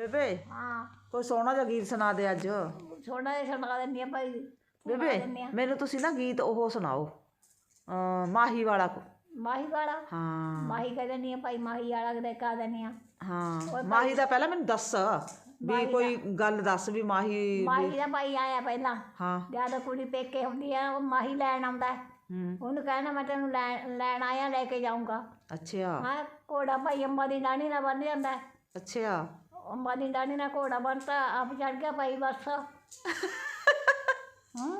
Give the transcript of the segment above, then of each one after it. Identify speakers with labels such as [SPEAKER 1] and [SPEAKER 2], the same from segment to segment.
[SPEAKER 1] ਬੇਬੇ
[SPEAKER 2] ਹਾਂ।
[SPEAKER 1] ਕੋਈ ਸੋਹਣਾ ਜਿਹਾ ਗੀਤ ਸੁਣਾ ਦੇ ਅੱਜ।
[SPEAKER 2] ਛੋੜਾ ਜਿਹਾ ਸੁਣਾ ਦਿੰਦੀ ਆ ਭਾਈ।
[SPEAKER 1] ਬੇਬੇ ਮੈਨੂੰ ਤੁਸੀਂ ਨਾ ਗੀਤ ਉਹ ਸੁਣਾਓ। ਅਮ ਮਾਹੀ ਵਾਲਾ ਕੋ।
[SPEAKER 2] ਮਾਹੀ ਵਾਲਾ?
[SPEAKER 1] ਹਾਂ।
[SPEAKER 2] ਮਾਹੀ ਕਹਿ ਦਿੰਦੀ ਆ ਭਾਈ ਮਾਹੀ ਵਾਲਾ ਦੇ ਕਾ ਦਿੰਦੀ ਆ।
[SPEAKER 1] ਹਾਂ। ਮਾਹੀ ਦਾ ਪਹਿਲਾਂ ਮੈਨੂੰ ਦੱਸ ਵੀ ਕੋਈ ਗੱਲ ਦੱਸ ਵੀ ਮਾਹੀ
[SPEAKER 2] ਮਾਹੀ ਦਾ ਭਾਈ ਆਇਆ ਪਹਿਲਾਂ।
[SPEAKER 1] ਹਾਂ।
[SPEAKER 2] ਜਦ ਕੁੜੀ ਪੇਕੇ ਹੁੰਦੀ ਆ ਉਹ ਮਾਹੀ ਲੈਣ ਆਉਂਦਾ। ਉਹਨੂੰ ਕਹਿਣਾ ਮੈਂ ਤੈਨੂੰ ਲੈਣ ਆਇਆ ਲੈ ਕੇ ਜਾਊਂਗਾ।
[SPEAKER 1] ਅੱਛਾ।
[SPEAKER 2] ਹਾਂ ਘੋੜਾ ਭਾਈ ਅੰਬਾ ਦੀ ਡਾਣੀ ਨਾਲ ਬੰਨ ਜਾਂਦਾ।
[SPEAKER 1] ਅੱਛਾ।
[SPEAKER 2] ਅੰਬਾ ਦੀ ਡਾਣੀ ਨਾਲ ਘੋੜਾ ਬੰਨਤਾ ਆਪ ਚੜ ਗਿਆ ਭਾਈ ਬੱਸ। ਹੂੰ।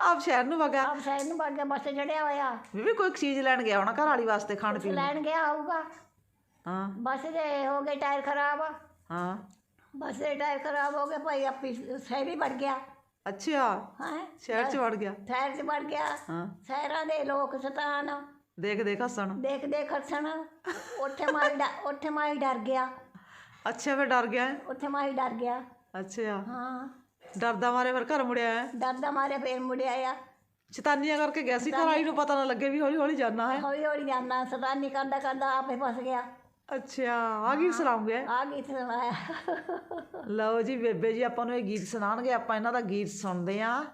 [SPEAKER 1] ਆਪ ਸ਼ਹਿਰ ਨੂੰ ਵਗਾ
[SPEAKER 2] ਆਪ ਸਾਈਡ ਨੂੰ ਗਿਆ ਬੱਸ ਚੜਿਆ ਹੋਇਆ।
[SPEAKER 1] ਵੀ ਕੋਈ ਚੀਜ਼ ਲੈਣ ਗਿਆ ਹੋਣਾ ਘਰ ਵਾਲੀ ਵਾਸਤੇ ਖਾਣ ਪੀਣ ਨੂੰ।
[SPEAKER 2] ਲੈਣ ਗਿਆ ਹੋਊਗਾ।
[SPEAKER 1] ਹਾਂ।
[SPEAKER 2] ਬੱਸ ਦੇ ਹੋ ਗਏ ਟਾਇਰ ਖਰਾਬ।
[SPEAKER 1] ਹਾਂ।
[SPEAKER 2] ਬੱਸ ਦੇ ਟਾਇਰ ਖਰਾਬ ਹੋ ਗਏ ਭਾਈ ਆਪੀ ਸ਼ਹਿਰ ਹੀ ਵੜ ਗਿਆ।
[SPEAKER 1] ਅੱਛਾ।
[SPEAKER 2] ਹਾਂ?
[SPEAKER 1] ਸ਼ਹਿਰ ਚ ਵੜ ਗਿਆ।
[SPEAKER 2] ਸ਼ਹਿਰ 'ਚ ਵੜ ਗਿਆ।
[SPEAKER 1] ਹਾਂ।
[SPEAKER 2] ਸ਼ਹਿਰਾਂ ਦੇ ਲੋਕ ਸਤਾਨ।
[SPEAKER 1] ਦੇਖ ਦੇਖ ਹੱਸਣ।
[SPEAKER 2] ਦੇਖ ਦੇਖ ਹੱਸਣ। ਉੱਥੇ ਮਾਈ ਡ- ਉੱਥੇ ਮਾਈ ਡਰ ਗਿਆ।
[SPEAKER 1] ਅੱਛਾ ਫਿਰ ਡਰ ਗਿਆ? ਹੈ?
[SPEAKER 2] ਉੱਥੇ ਮਾਈ ਡਰ ਗਿਆ।
[SPEAKER 1] ਅੱਛਾ।
[SPEAKER 2] ਹਾਂ।
[SPEAKER 1] ਡਰਦਾ ਮਾਰੇ ਫਿਰ ਘਰ ਮੁੜਿਆ ਹੈ?
[SPEAKER 2] ਡਰਦਾ ਮਾਰੇ ਫੇਰ ਮੁੜਿਆ ਆ।
[SPEAKER 1] ਸ਼ੈਤਾਨੀਆਂ ਕਰਕੇ ਗਿਆ ਸੀ ਘਰ ਵਾਲੀ ਨੂੰ ਪਤਾ ਨਾ ਲੱਗੇ ਵੀ ਹੌਲੀ ਹੌਲੀ ਜਾਣਾ ਹੈ।
[SPEAKER 2] ਹੌਲੀ ਹੌਲੀ ਜਾਂਦਾ ਸਤਾਨੀ ਕਰਦਾ ਕਰਦਾ ਆਪੇ ਫਸ ਗਿਆ।
[SPEAKER 1] ਅੱਛਾ ਆ ਗੀਤ ਸੁਣਾਉਂਗੇ
[SPEAKER 2] ਆ ਗੀਤ ਸੁਣਾਇਆ।
[SPEAKER 1] ਲਓ ਜੀ ਬੇਬੇ ਜੀ ਆਪਾਂ ਨੂੰ ਇਹ ਗੀਤ ਸੁਣਾਉਣਗੇ। ਆਪਾਂ ਇਹਨਾਂ ਦਾ ਗੀਤ ਸੁਣਦੇ ਆ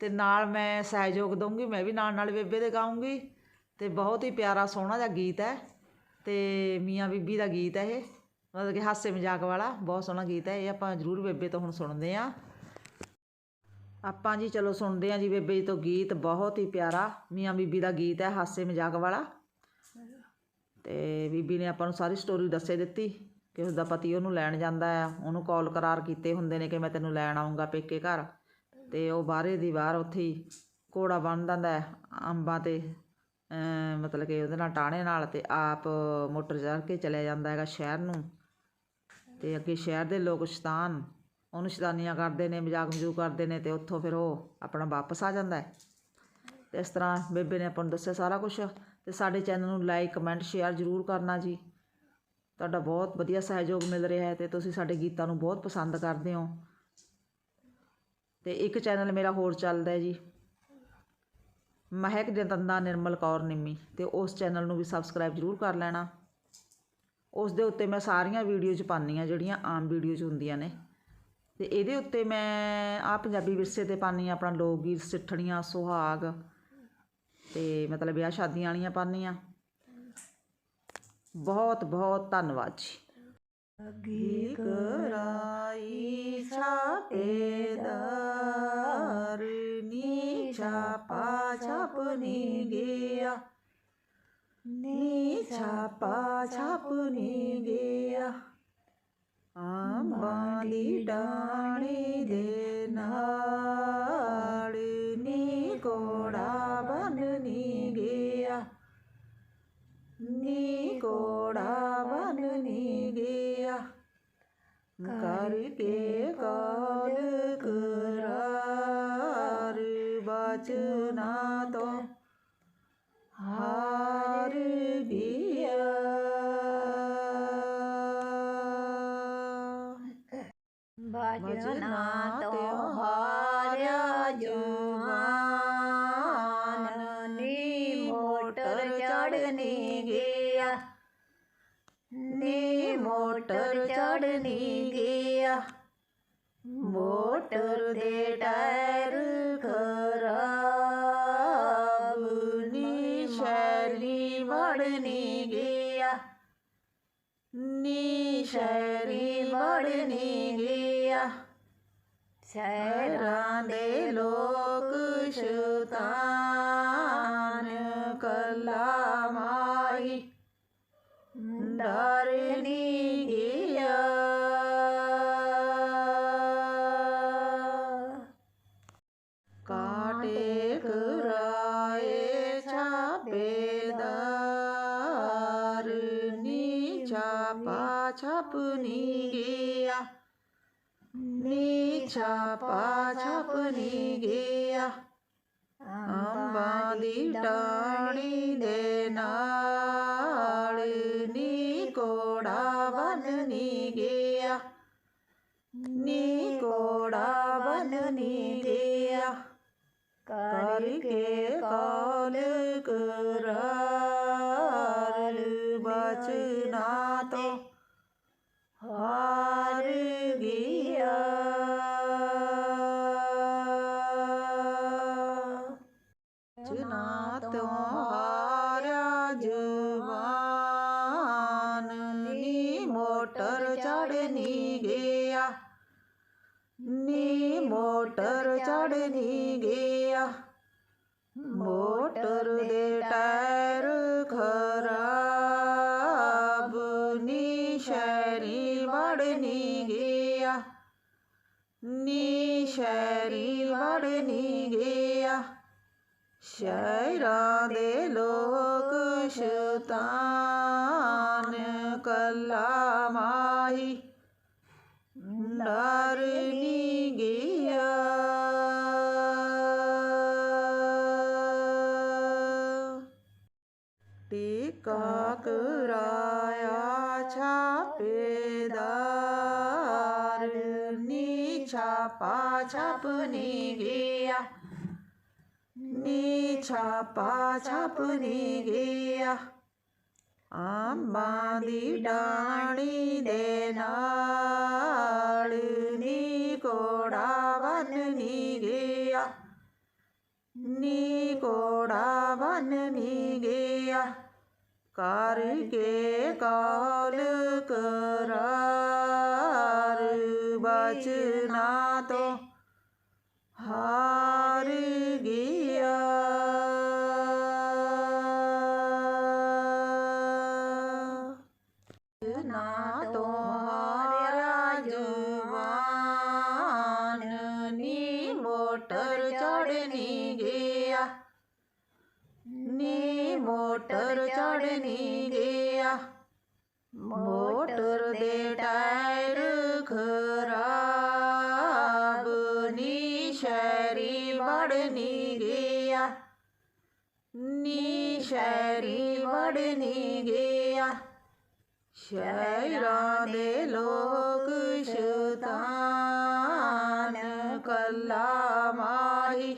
[SPEAKER 1] ਤੇ ਨਾਲ ਮੈਂ ਸਹਿਯੋਗ ਦਊਂਗੀ ਮੈਂ ਵੀ ਨਾਲ ਨਾਲ ਬੇਬੇ ਦੇ ਗਾਉਂਗੀ ਤੇ ਬਹੁਤ ਹੀ ਪਿਆਰਾ ਸੋਹਣਾ ਜਿਹਾ ਗੀਤ ਹੈ ਤੇ ਮੀਆਂ ਬੀਬੀ ਦਾ ਗੀਤ ਹੈ ਇਹ। ਮਤਲਬ ਕਿ ਹਾਸੇ ਮਜ਼ਾਕ ਵਾਲਾ, ਬਹੁਤ ਸੋਹਣਾ ਗੀਤ ਹੈ, ਇਹ ਆਪਾਂ ਜ਼ਰੂਰ ਬੇਬੇ ਤੋਂ ਹੁਣ ਸੁਣਦੇ ਆ ਆਪਾਂ ਜੀ ਚਲੋ ਸੁਣਦੇ ਆ ਜੀ ਬੇਬੇ ਜੀ ਤੋਂ ਗੀਤ, ਬਹੁਤ ਹੀ ਪਿਆਰਾ, ਮੀਆਂ ਬੀਬੀ ਦਾ ਗੀਤ ਹੈ, ਹਾਸੇ ਮਜ਼ਾਕ ਵਾਲਾ। ਤੇ ਬੀਬੀ ਨੇ ਆਪਾਂ ਨੂੰ ਸਾਰੀ ਸਟੋਰੀ ਦੱਸੇ ਦਿੱਤੀ ਕਿ ਉਸਦਾ ਪਤੀ ਉਹਨੂੰ ਲੈਣ ਜਾਂਦਾ ਆ, ਉਹਨੂੰ ਕਾਲ ਕਰਾਰ ਕੀਤੇ ਹੁੰਦੇ ਨੇ ਕਿ ਮੈਂ ਤੈਨੂੰ ਲੈਣ ਆਉਂਗਾ ਪੇਕੇ ਘਰ। ਤੇ ਉਹ ਬਾਹਰੇ ਦੀ ਬਾਹਰ ਉੱਥੇ ਹੀ ਘੋੜਾ ਬੰਨ ਦਿੰਦਾ ਹੈ, ਅੰਬਾਂ ਤੇ ਮਤਲਬ ਕਿ ਉਹਦੇ ਨਾਲ ਟਾਣੇ ਨਾਲ ਤੇ ਆਪ ਮੋਟਰ ਚੜ੍ਹ ਕੇ ਚਲਿਆ ਜਾਂਦਾ ਹੈਗਾ ਸ਼ਹਿਰ ਨੂੰ। ਤੇ ਅੱਗੇ ਸ਼ਹਿਰ ਦੇ ਲੋਕ ਸ਼ੈਤਾਨ, ਉਹਨੂੰ ਸ਼ੈਤਾਨੀਆਂ ਕਰਦੇ ਨੇ, ਮਜ਼ਾਕ ਮਜੂਕ ਕਰਦੇ ਨੇ ਤੇ ਉੱਥੋਂ ਫਿਰ ਉਹ ਆਪਣਾ ਵਾਪਸ ਆ ਜਾਂਦਾ ਹੈ। ਤੇ ਇਸ ਤਰ੍ਹਾਂ ਬੇਬੇ ਨੇ ਆਪਾਂ ਨੂੰ ਦੱਸਿਆ ਸਾਰਾ ਕੁਝ ਤੇ ਸਾਡੇ ਚੈਨਲ ਨੂੰ ਲਾਈਕ ਕਮੈਂਟ ਸ਼ੇਅਰ ਜ਼ਰੂਰ ਕਰਨਾ ਜੀ। ਤੁਹਾਡਾ ਬਹੁਤ ਵਧੀਆ ਸਹਿਯੋਗ ਮਿਲ ਰਿਹਾ ਹੈ ਤੇ ਤੁਸੀਂ ਸਾਡੇ ਗੀਤਾਂ ਨੂੰ ਬਹੁਤ ਪਸੰਦ ਕਰਦੇ ਹੋ। ਤੇ ਇੱਕ ਚੈਨਲ ਮੇਰਾ ਹੋਰ ਚੱਲਦਾ ਹੈ ਜੀ। ਮਹਿਕ ਜਤੰਦਾ ਨਿਰਮਲ ਕੌਰ ਨਿੰਮੀ ਤੇ ਉਸ ਚੈਨਲ ਨੂੰ ਵੀ ਸਬਸਕ੍ਰਾਈਬ ਜ਼ਰੂਰ ਕਰ ਲੈਣਾ। ਉਸ ਦੇ ਉੱਤੇ ਮੈਂ ਸਾਰੀਆਂ ਵੀਡੀਓਜ਼ ਪਾਉਂਦੀ ਹਾਂ, ਜਿਹੜੀਆਂ ਆਮ ਵੀਡੀਓਜ਼ ਹੁੰਦੀਆਂ ਨੇ। ਅਤੇ ਇਹਦੇ ਉੱਤੇ ਮੈਂ ਆਹ ਪੰਜਾਬੀ ਵਿਰਸੇ ਤੇ ਪਾਉਂਦੀ ਹਾਂ, ਆਪਣਾ ਲੋਕ ਗੀਤ, ਸਿੱਠਣੀਆਂ, ਸੁਹਾਗ ਅਤੇ ਮਤਲਬ ਵਿਆਹ ਸ਼ਾਦੀਆਂ ਵਾਲੀਆਂ ਪਾਉਂਦੀ ਹਾਂ। ਬਹੁਤ ਬਹੁਤ ਧੰਨਵਾਦ ਜੀ। ਅੱਗੀ ਕਰਾਈ ਛਾਪੇਦਾਰ ਨੀ ਛਾਪਾ ਨੀ ਗਿਆ। ਨੀ ਛਾਪਾ ਛਾਪਨੀ ਗਿਆ ਆਂਬਾਂ ਦੀ ਡਾਣੀ ਦੇ ਨਾਲ ਨੀ ਕੋੜਾ ਬੰਨਨੀ ਗਿਆ ਨੀ ਕੋੜਾ ਬੰਨਨੀ ਗਿਆ ਕਰਕੇ ਕਾਲ ਕਰਾਰ ਬਚਨਾ
[SPEAKER 2] ਬਾਜਨਾ ਤੋਂ ਹਾਰਿਆ ਜਵਾਨ ਨੀ ਮੋਟਰ ਚੜਨੀ ਗਿਆ। ਨੀ ਮੋਟਰ ਚੜਨੀ ਗਿਆ। ਮੋਟਰ ਦੇ ਟਾਇਰ ਖਰਾਬ। ਨੀ ਸ਼ੈਲੀ ਵੜਨੀ ਗਿਆ।
[SPEAKER 1] ਨੀ ਸ਼ਹਿਰੀ ਵੜਨੀ ਸ਼ਹਿਰਾਂ ਦੇ ਲੋਕ ਸ਼ੈਤਾਨ ਕਲਾ ਮਾਈ ਡਰਨੀ ਗਿਆ। ਕਾਟੇ ਕਰਾਏ ਛਾਪੇਦਾਰ ਨੀ, ਛਾਪਾ ਛਾਪਨੀ ਗਿਆ। ਛਾਪਾ ਛਾਪਨੀ ਗਿਆ। ਅੰਬਾਂ ਦੀ ਟਾਣੀ ਦੇ ਨਾਲ ਨੀ ਕੋੜਾ ਬੰਨਨੀ ਗਿਆ। ਨੀ ਕੋੜਾ ਬੰਨਨੀ ਗਿਆ। ਕਰਕੇ ਕਾਲ ਕਰਾਰ ਸ਼ਹਿਰੀ ਗਿਆ। ਨੀ ਸ਼ਹਿਰੀ ਵੜ ਨੀ ਗਿਆ। ਸ਼ਹਿਰਾਂ ਦੇ ਲੋਕ ਸ਼ੈਤਾਨ ਕੱਲਾ ਮਾਹੀ। ਡਰ ਨੀ ਗਿਆ। ਨੀ ਛਾਪਾ ਛਾਪ ਨੀ ਗਿਆ। ਨੀ ਛਾਪਾ ਛਾਪ ਨੀ ਗਿਆ। ਅੰਬਾਂ ਦੀ ਡਾਣੀ ਦੇ ਨਾਲ ਨੀ ਕੋੜਾ ਬਨ ਨੀ ਗਿਆ। ਨੀ ਕੋੜਾ ਬਨ ਨੀ ਗਿਆ। ਕਰਕੇ ਕਾਲ ਕਰਾਰ ਬਚਨਾ ਤੋਂ ਹਾਰ ਗਿਆ। ਨਾ ਤੋਂ ਹਾਰਿਆ ਜਵਾਨ ਨੀ ਮੋਟਰ ਚੜ ਗਿਆ। ਨੀ ਮੋਟਰ ਚੜ ਗਿਆ। ਮੋਟਰ ਦੇ ਟਾਇਰ ਖਰਾਬ ਨੀ ਸ਼ਹਿਰੀ ਵੜ ਨੀ ਗਿਆ। ਸ਼ਹਿਰਾਂ ਦੇ ਲੋਕ ਸ਼ੈਤਾਨ ਕੱਲਾ ਮਾਹੀ।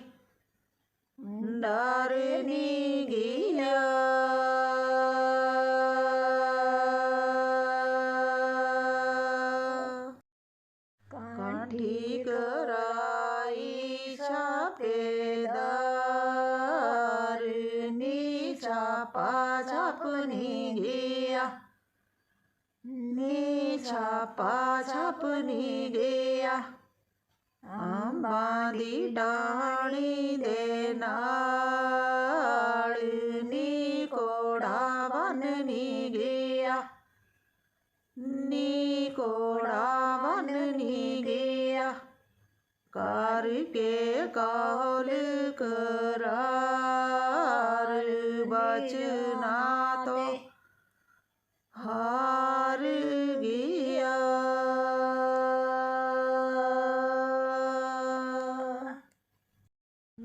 [SPEAKER 1] ਡਰ ਨੀ ਗਿਆ। ਛਾਪਾ ਛਾਪ ਨੀ ਗਿਆ। ਅੰਬਾਂ ਦੀ ਡਾਣੀ ਦੇ ਨਾਲ ਨੀ ਕੋੜਾ ਬਨ ਨੀ ਗਿਆ। ਨੀ ਕੋੜਾ ਬਨ ਨੀ ਗਿਆ। ਕਰਕੇ ਕਾਲ ਕਰਾਰ ਬਚਨਾ ਤੋਂ। ਹਾਰ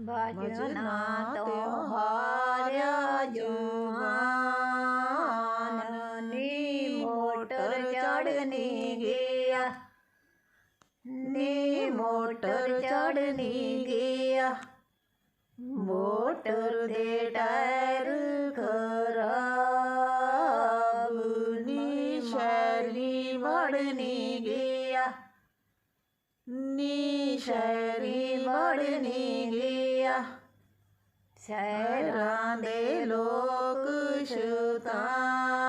[SPEAKER 2] ਬਚਨਾ ਤੋਂ ਹਾਰਿਆ ਜਵਾਨ ਨੀ ਮੋਟਰ ਚੜ ਨੀ ਗਿਆ। ਨੀ ਮੋਟਰ ਚੜ ਨੀ ਗਿਆ।
[SPEAKER 1] ਮੋਟਰ ਦੇ ਟਾਇਰ ਖਰਾਬ ਨੀ ਸ਼ੈਰੀ ਵੜ ਨੀ ਗਿਆ। ਨੀ ਸ਼ੈਰੀ ਵੜ ਨੀ ਗਿਆ ਸ਼ਹਿਰਾਂ ਦੇ ਲੋਕ ਸ਼ੈਤਾਨ